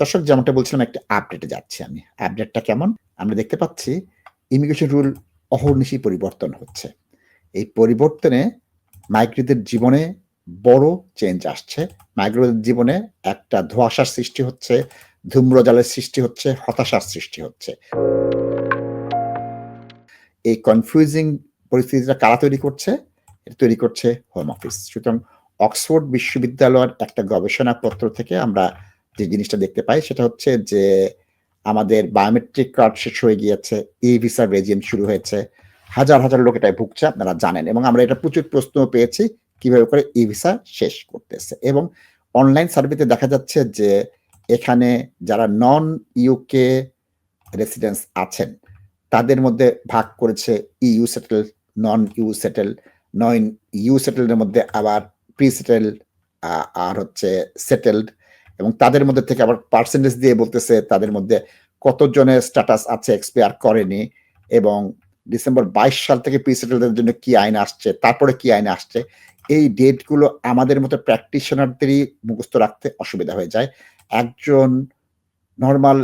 দর্শক, যেমনটা বলছিলাম, একটা আপডেটে যাচ্ছি আমি। আপডেটটা কেমন? আমরা দেখতে পাচ্ছি ইমিগ্রেশন রুল অহর্নিশি পরিবর্তন হচ্ছে। এই পরিবর্তনে মাইগ্রেটদের জীবনে বড় চেঞ্জ আসছে। মাইগ্রেটদের জীবনে একটা ধোঁয়াশার সৃষ্টি হচ্ছে, ধূম্রজালের সৃষ্টি হচ্ছে, হতাশার সৃষ্টি হচ্ছে। এই কনফিউজিং পরিস্থিতিটা কারা তৈরি করছে? এটা তৈরি করছে হোম অফিস সুতরাং অক্সফোর্ড বিশ্ববিদ্যালয়ের একটা গবেষণাপত্র থেকে আমরা যে জিনিসটা দেখতে পাই সেটা হচ্ছে যে আমাদের বায়োমেট্রিক কার্ড শেষ হয়ে গিয়েছে ই ভিসা রেজিম শুরু হয়েছে। হাজার হাজার লোক এটাই ভুগছে, আপনারা জানেন। এবং আমরা এটা প্রচুর প্রশ্ন পেয়েছি, কীভাবে করে ই ভিসা শেষ করতেছে। এবং অনলাইন সার্ভেতে দেখা যাচ্ছে যে এখানে যারা নন ইউকে রেসিডেন্স আছেন, তাদের মধ্যে ভাগ করেছে EU settle non EU settle non EU সেটেলের মধ্যে আবার প্রি সেটেল আর হচ্ছে সেটেলড এবং তাদের মধ্যে থেকে আবার পার্সেন্টেজ দিয়ে বলতেছে তাদের মধ্যে কতজনের স্ট্যাটাস আছে এক্সপায়ার করেনি এবং ডিসেম্বর বাইশ সাল থেকে প্রি সেটেলদের জন্য কি আইন আসছে, তারপরে কি আইন আসছে, এই ডেটগুলো আমাদের মতো প্র্যাকটিশনারদেরই মুখস্থ রাখতে অসুবিধা হয়ে যায়। একজন নর্মাল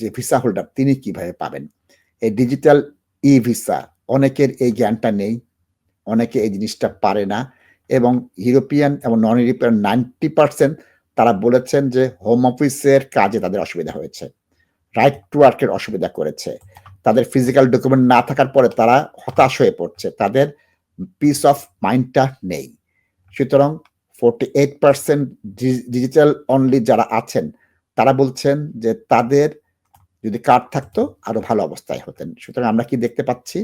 যে ভিসা হোল্ডার তিনি কীভাবে পাবেন? এই ডিজিটাল ই ভিসা অনেকের এই জ্ঞানটা নেই, অনেকে এই জিনিসটা পারে না এবং ইউরোপিয়ান এবং নন ইউরোপিয়ান নাইনটি পার্সেন্ট তারা বলেছেন যে হোম অফিসের কাজে তাদের অসুবিধা হয়েছে। রাইট টু ওয়ার্কের অসুবিধা করেছে। তাদের ফিজিক্যাল ডকুমেন্ট না থাকার পরে তারা হতাশ হয়ে পড়ছে। তাদের পিস অফ মাইন্ডটা নেই। সুতরাং forty eight percent digital only যারা আছেন, তারা বলছেন যে তাদের যদি কার্ড থাকতো, আরও ভালো অবস্থায় হতেন। সুতরাং আমরা কি দেখতে পাচ্ছি?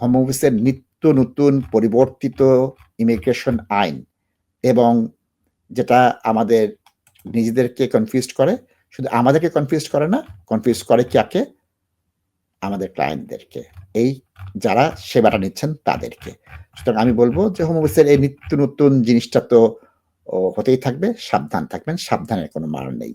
হোম অফিসের নিত্য নতুন পরিবর্তিত ইমিগ্রেশন আইন এবং যেটা আমাদের নিজেদেরকে কনফিউজ করে, শুধু আমাদেরকে কনফিউজ করে না কনফিউজ করে কাকে? আমাদের ক্লায়েন্টদেরকে এই যারা সেবাটা নিচ্ছেন, তাদেরকে। সুতরাং আমি বলব যে হোম অফিসের এই নিত্য নতুন জিনিসটা তো হতেই থাকবে, সাবধান থাকবেন, সাবধানের কোনো মান নেই।